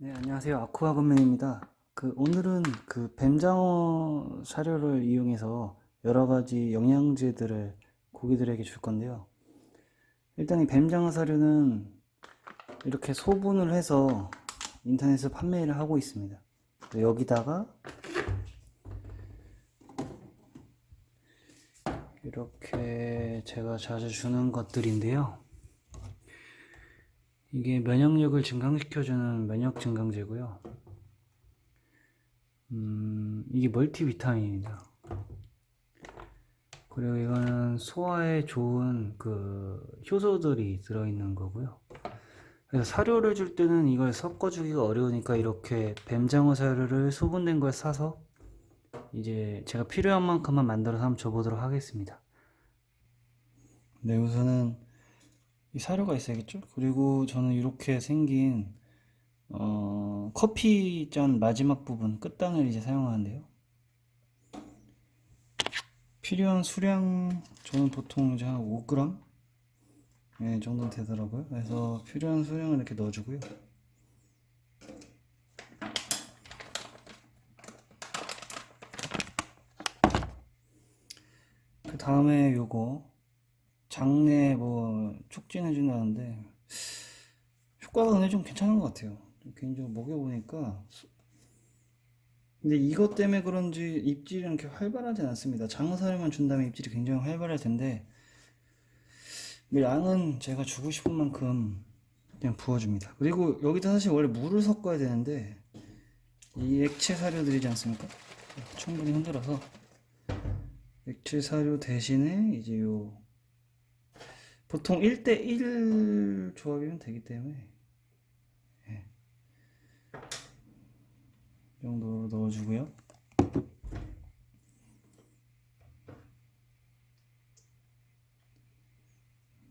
네, 안녕하세요. 아쿠아 건맨입니다. 그 오늘은 그 뱀장어 사료를 이용해서 여러 가지 영양제들을 고기들에게 줄 건데요. 일단 이 뱀장어 사료는 이렇게 소분을 해서 인터넷에서 판매를 하고 있습니다. 여기다가 이렇게 제가 자주 주는 것들인데요. 이게 면역력을 증강시켜주는 면역 증강제고요. 음, 이게 멀티비타민입니다. 그리고 이거는 소화에 좋은 그 효소들이 들어있는 거고요. 사료를 줄 때는 이걸 섞어주기가 어려우니까 이렇게 뱀장어 사료를 소분된 걸 사서 이제 제가 필요한 만큼만 만들어서 한번 줘보도록 하겠습니다. 네, 우선은 이 사료가 있어야겠죠? 그리고 저는 이렇게 생긴 어, 커피 잔 마지막 부분 끝단을 이제 사용하는데요. 필요한 수량 저는 보통 이제 한 5g 네, 정도 되더라고요. 그래서 필요한 수량을 이렇게 넣어주고요. 그 다음에 요거 장내 뭐 촉진해 준다는데 효과가 근데 좀 괜찮은 것 같아요. 좀 개인적으로 먹여보니까 수- 근데 이것 때문에 그런지 입질이 이렇게 활발하진 않습니다. 장어사료만 준다면 입질이 굉장히 활발할 텐데 이 양은 제가 주고 싶은 만큼 그냥 부어줍니다. 그리고 여기다 사실 원래 물을 섞어야 되는데 이 액체 사료들이지 않습니까? 충분히 흔들어서 액체 사료 대신에 이제 요 보통 1대1 조합이면 되기 때문에 예. 이 정도로 넣어주고요.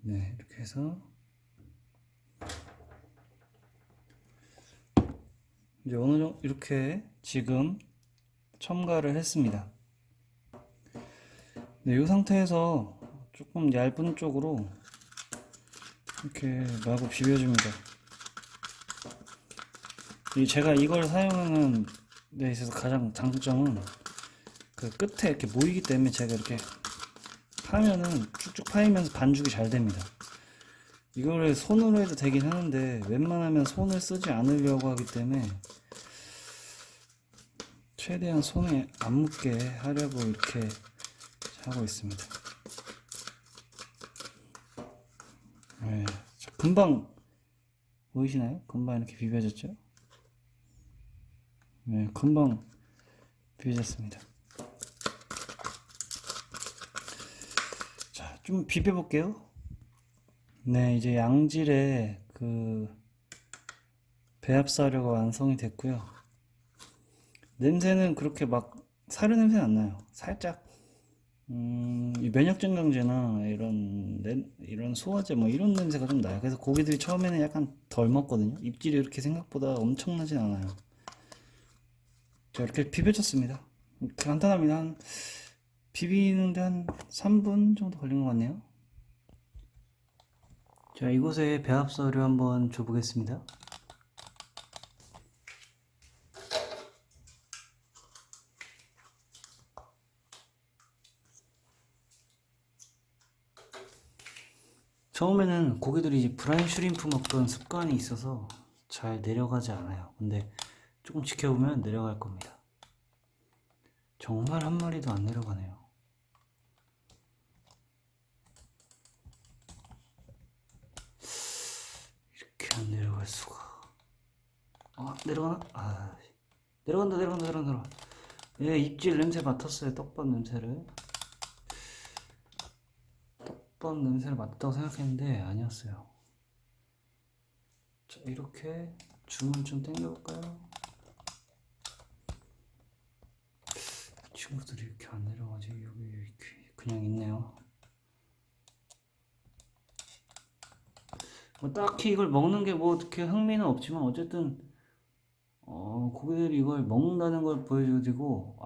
네, 이렇게 해서 이제 어느 정도 이렇게 지금 첨가를 했습니다. 네, 이 상태에서 조금 얇은 쪽으로 이렇게 마구 비벼줍니다. 이 제가 이걸 사용하는 데 있어서 가장 장점은 그 끝에 이렇게 모이기 때문에 제가 이렇게 파면은 쭉쭉 파이면서 반죽이 잘 됩니다. 이거를 손으로 해도 되긴 하는데 웬만하면 손을 쓰지 않으려고 하기 때문에 최대한 손에 안 묻게 하려고 이렇게 하고 있습니다. 네, 자, 금방 보이시나요? 금방 이렇게 비벼졌죠? 네, 금방 비벼졌습니다. 자, 좀 비벼볼게요. 네, 이제 양질의 그 배합사료가 완성이 됐고요. 냄새는 그렇게 막 사료 냄새는 안 나요. 살짝 음, 이 면역 증강제나 이런 냄- 이런 소화제 뭐 이런 냄새가 좀 나요. 그래서 고기들이 처음에는 약간 덜 먹거든요. 입질이 이렇게 생각보다 엄청나진 않아요. 자, 이렇게 비벼졌습니다. 간단합니다. 한 비비는데 한 3분 정도 걸린 것 같네요. 자, 이곳에 배합서류 한번 줘보겠습니다. 처음에는 고기들이 이제 브라인 슈림프 먹던 습관이 있어서 잘 내려가지 않아요. 근데 조금 지켜보면 내려갈 겁니다. 정말 한 마리도 안 내려가네요. 이렇게 안 내려갈 수가. 아, 내려가나? 아, 내려간다, 내려간다, 내려간다. 내려간다. 예, 입질 냄새 맡았어요. 떡밥 냄새를. 떡밥 냄새를 맡았다고 생각했는데 아니었어요. 자, 이렇게 줌을 좀 당겨볼까요? 친구들이 이렇게 안 내려가지 여기 이렇게 그냥 있네요. 뭐 딱히 이걸 먹는 게 뭐 어떻게 흥미는 없지만 어쨌든 어 고기들이 이걸 먹는다는 걸 보여주고